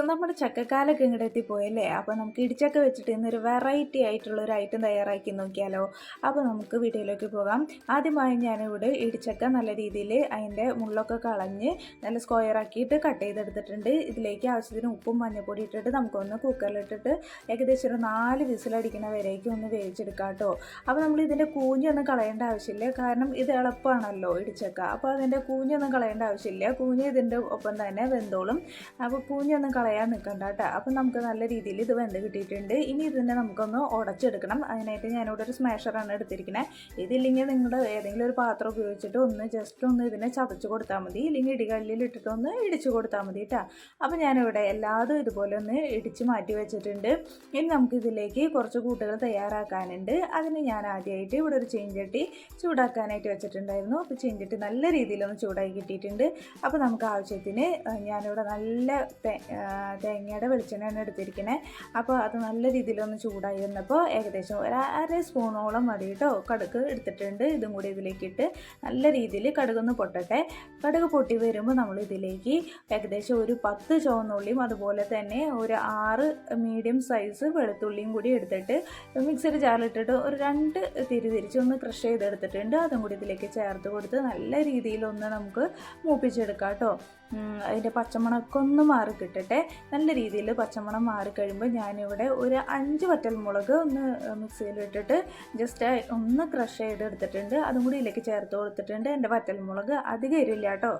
Friends നമ്മുടെ ചക്കക്കാലൊക്കെ ഇങ്ങോട്ട് എത്തിപ്പോയല്ലേ? അപ്പോൾ നമുക്ക് ഇടിച്ചക്ക വെച്ചിട്ട് ഇന്നൊരു വെറൈറ്റി ആയിട്ടുള്ള ഒരു ഐറ്റം തയ്യാറാക്കി നോക്കിയാലോ? അപ്പോൾ നമുക്ക് വീഡിയോയിലേക്ക് പോകാം. ആദ്യമായി ഞാനിവിടെ ഇടിച്ചക്ക നല്ല രീതിയിൽ അതിന്റെ മുള്ളൊക്കെ കളഞ്ഞ് നല്ല സ്ക്വയർ ആക്കിയിട്ട് കട്ട് ചെയ്തെടുത്തിട്ടുണ്ട്. ഇതിലേക്ക് ആവശ്യത്തിന് ഉപ്പും മഞ്ഞൾപ്പൊടി ഇട്ടിട്ട് നമുക്കൊന്ന് കുക്കറിലിട്ടിട്ട് ഏകദേശം ഒരു നാല് വിസിലടിക്കുന്ന വരേക്കും ഒന്ന് വേവിച്ചെടുക്കാം കേട്ടോ അപ്പോൾ നമ്മൾ ഇതിന്റെ കൂഞ്ഞൊന്നും കളയേണ്ട ആവശ്യമില്ല. കാരണം ഇത് എളുപ്പമാണല്ലോ ഇടിച്ചക്ക. അപ്പോൾ അതിന്റെ കൂഞ്ഞൊന്നും കളയേണ്ട ആവശ്യമില്ല. കൂഞ്ഞ് ഇതിന്റെ ഒപ്പം തന്നെ വെന്തോളും. അപ്പോൾ കൂഞ്ഞൊന്നും പൂഞ്ഞൊന്നും കളയാൻ നിൽക്കണ്ട കേട്ടോ. അപ്പം നമുക്ക് നല്ല രീതിയിൽ ഇത് വെന്ത് കിട്ടിയിട്ടുണ്ട്. ഇനി ഇതിനെ നമുക്കൊന്ന് ഉടച്ചെടുക്കണം. അതിനായിട്ട് ഞാനിവിടെ ഒരു സ്മാഷറാണ് എടുത്തിരിക്കുന്നത് ഇതില്ലെങ്കിൽ നിങ്ങളുടെ ഏതെങ്കിലും ഒരു പാത്രം ഉപയോഗിച്ചിട്ട് ഒന്ന് ജസ്റ്റ് ഒന്ന് ഇതിനെ ചതച്ച് കൊടുത്താൽ മതി. ഇല്ലെങ്കിൽ ഇടികല്ലിൽ ഇട്ടിട്ട് ഒന്ന് ഇടിച്ച് കൊടുത്താൽ മതി കേട്ടോ. അപ്പം ഞാനിവിടെ എല്ലാതും ഇതുപോലെ ഒന്ന് ഇടിച്ച് മാറ്റി വെച്ചിട്ടുണ്ട്. ഇനി നമുക്കിതിലേക്ക് കുറച്ച് കൂട്ടുകൾ തയ്യാറാക്കാനുണ്ട്. അതിന് ഞാൻ ആദ്യമായിട്ട് ഇവിടെ ഒരു ചീഞ്ചട്ടി ചൂടാക്കാനായിട്ട് വെച്ചിട്ടുണ്ടായിരുന്നു. അപ്പോൾ ചീഞ്ചട്ടി നല്ല രീതിയിലൊന്ന് ചൂടാക്കി കിട്ടിയിട്ടുണ്ട്. അപ്പോൾ നമുക്ക് ആവശ്യത്തിന് ഞാനിവിടെ നല്ല തേങ്ങയുടെ വെളിച്ചെണ്ണയാണ് എടുത്തിരിക്കുന്നത് അപ്പോൾ അത് നല്ല രീതിയിലൊന്ന് ചൂടായി വന്നപ്പോൾ ഏകദേശം ഒരു അര സ്പൂണോളം മതി കേട്ടോ. കടുക് എടുത്തിട്ടുണ്ട്. ഇതും കൂടി ഇതിലേക്ക് ഇട്ട് നല്ല രീതിയിൽ കടുകൊന്ന് പൊട്ടട്ടെ. കടുക് പൊട്ടി വരുമ്പോൾ നമ്മൾ ഇതിലേക്ക് ഏകദേശം ഒരു പത്ത് ചുവന്നുള്ളിയും അതുപോലെ തന്നെ ഒരു ആറ് മീഡിയം സൈസ് വെളുത്തുള്ളിയും കൂടി എടുത്തിട്ട് മിക്സിയുടെ ജാറിലിട്ടിട്ട് ഒരു രണ്ട് തിരി തിരിച്ച് ഒന്ന് ക്രഷ് ചെയ്തെടുത്തിട്ടുണ്ട്. അതും കൂടി ഇതിലേക്ക് ചേർത്ത് കൊടുത്ത് നല്ല രീതിയിലൊന്ന് നമുക്ക് മൂപ്പിച്ചെടുക്കാം കേട്ടോ. അതിന്റെ പച്ചമണമൊക്കെ മാറി കിട്ടട്ടെ നല്ല രീതിയിൽ പച്ചമണം മാറിക്കഴിയുമ്പോൾ ഞാനിവിടെ ഒരു അഞ്ച് വറ്റൽമുളക് ഒന്ന് മിക്സിയിലിട്ടിട്ട് ജസ്റ്റ് ഒന്ന് ക്രഷ് ചെയ്തെടുത്തിട്ടുണ്ട് അതും കൂടി ഇതിലേക്ക് ചേർത്ത് കൊടുത്തിട്ടുണ്ട്. എന്റെ വറ്റൽമുളക് അധികം ഇരില്ല കേട്ടോ.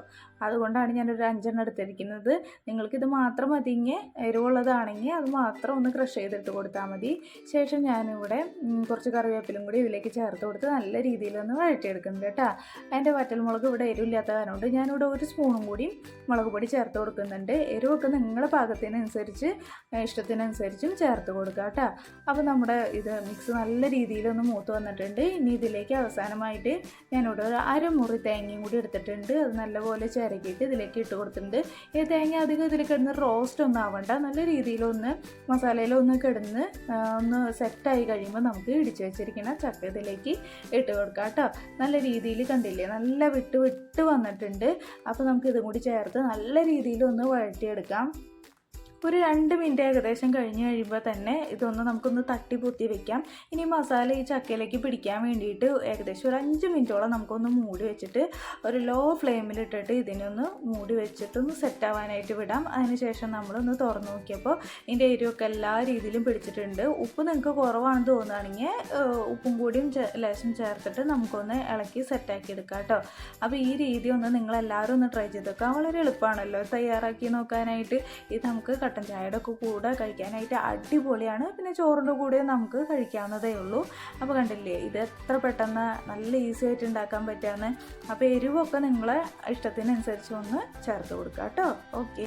അതുകൊണ്ടാണ് ഞാനൊരു അഞ്ചെണ്ണം എടുത്തിരിക്കുന്നത്. നിങ്ങൾക്കിത് മാത്രം മതിങ്ങി എരിവുള്ളതാണെങ്കിൽ അത് മാത്രം ഒന്ന് ക്രഷ് ചെയ്തിട്ട് കൊടുത്താൽ മതി. ശേഷം ഞാനിവിടെ കുറച്ച് കറിവേപ്പിലും കൂടി ഇതിലേക്ക് ചേർത്ത് കൊടുത്ത് നല്ല രീതിയിലൊന്ന് വഴറ്റിയെടുക്കുന്നുണ്ട് കേട്ടോ. എന്റെ വറ്റൽമുളക് ഇവിടെ എരിവില്ലാത്ത കാരണം കൊണ്ട് ഞാനിവിടെ ഒരു സ്പൂണും കൂടി മുളക് പൊടി ചേർത്ത് കൊടുക്കുന്നുണ്ട്. എരിവൊക്കെ നിങ്ങളുടെ പാകത്തിനനുസരിച്ച് ഇഷ്ടത്തിനനുസരിച്ചും ചേർത്ത് കൊടുക്കുക കേട്ടോ. അപ്പോൾ നമ്മുടെ ഇത് മിക്സ് നല്ല രീതിയിലൊന്ന് മൂത്ത് വന്നിട്ടുണ്ട്. ഇനി ഇതിലേക്ക് അവസാനമായിട്ട് ഞാനിവിടെ ഒരു അരമുറി തേങ്ങയും കൂടി എടുത്തിട്ടുണ്ട്. അത് നല്ലപോലെ ചിരകിയിട്ട് ഇതിലേക്ക് ഇട്ട് കൊടുത്തിട്ടുണ്ട്. ഈ തേങ്ങ അധികം ഇതിൽ കിടന്ന് റോസ്റ്റ് ഒന്നും ആവണ്ട. നല്ല രീതിയിലൊന്ന് മസാലയിലൊന്ന് കിടന്ന് ഒന്ന് സെറ്റായി കഴിയുമ്പോൾ നമുക്ക് ഇടിച്ച് വെച്ചിരിക്കുന്ന ചക്ക ഇതിലേക്ക് ഇട്ട് കൊടുക്കാം കേട്ടോ. നല്ല രീതിയിൽ കണ്ടില്ലേ? നല്ല വിട്ട് വിട്ട് വന്നിട്ടുണ്ട്. അപ്പോൾ നമുക്ക് ഇതും കൂടി ചേർത്ത് നല്ല രീതിയിൽ ഒന്ന് വഴറ്റിയെടുക്കാം. ഒരു രണ്ട് മിനിറ്റ് ഏകദേശം കഴിഞ്ഞ് കഴിയുമ്പോൾ തന്നെ ഇതൊന്ന് നമുക്കൊന്ന് തട്ടി പൊത്തി വെക്കാം. ഇനി മസാല ഈ ചക്കയിലേക്ക് പിടിക്കാൻ വേണ്ടിയിട്ട് ഏകദേശം ഒരു അഞ്ച് മിനിറ്റോളം നമുക്കൊന്ന് മൂടി വെച്ചിട്ട് ഒരു ലോ ഫ്ലെയിമിൽ ഇട്ടിട്ട് ഇതിനൊന്ന് മൂടി വെച്ചിട്ട് ഒന്ന് സെറ്റ് ആവാനായിട്ട് വിടാം. അതിനുശേഷം നമ്മളൊന്ന് തുറന്ന് നോക്കിയപ്പോൾ ഇതിന്റെ എരിവൊക്കെ എല്ലാ രീതിയിലും പിടിച്ചിട്ടുണ്ട്. ഉപ്പ് നിങ്ങൾക്ക് കുറവാണെന്ന് തോന്നുകയാണെങ്കിൽ ഉപ്പും കൂടിയും ലേശം ചേർത്തിട്ട് നമുക്കൊന്ന് ഇളക്കി സെറ്റാക്കി എടുക്കാം കേട്ടോ. അപ്പോൾ ഈ രീതി ഒന്ന് നിങ്ങളെല്ലാവരും ഒന്ന് ട്രൈ ചെയ്ത് നോക്കാം. വളരെ എളുപ്പമാണല്ലോ. തയ്യാറാക്കി നോക്കാനായിട്ട് ഇത് നമുക്ക് കട്ടൻ ചായയുടെ ഒക്കെ കൂടെ കഴിക്കാനായിട്ട് അടിപൊളിയാണ്. പിന്നെ ചോറിന്റെ കൂടെ നമുക്ക് കഴിക്കാവുന്നതേ ഉള്ളൂ. അപ്പോൾ കണ്ടില്ലേ ഇത് എത്ര പെട്ടെന്ന് നല്ല ഈസി ആയിട്ട് ഉണ്ടാക്കാൻ പറ്റാന്ന് അപ്പോൾ എരിവൊക്കെ നിങ്ങളെ ഇഷ്ടത്തിനനുസരിച്ച് ഒന്ന് ചേർത്ത് കൊടുക്കുക കേട്ടോ. ഓക്കെ.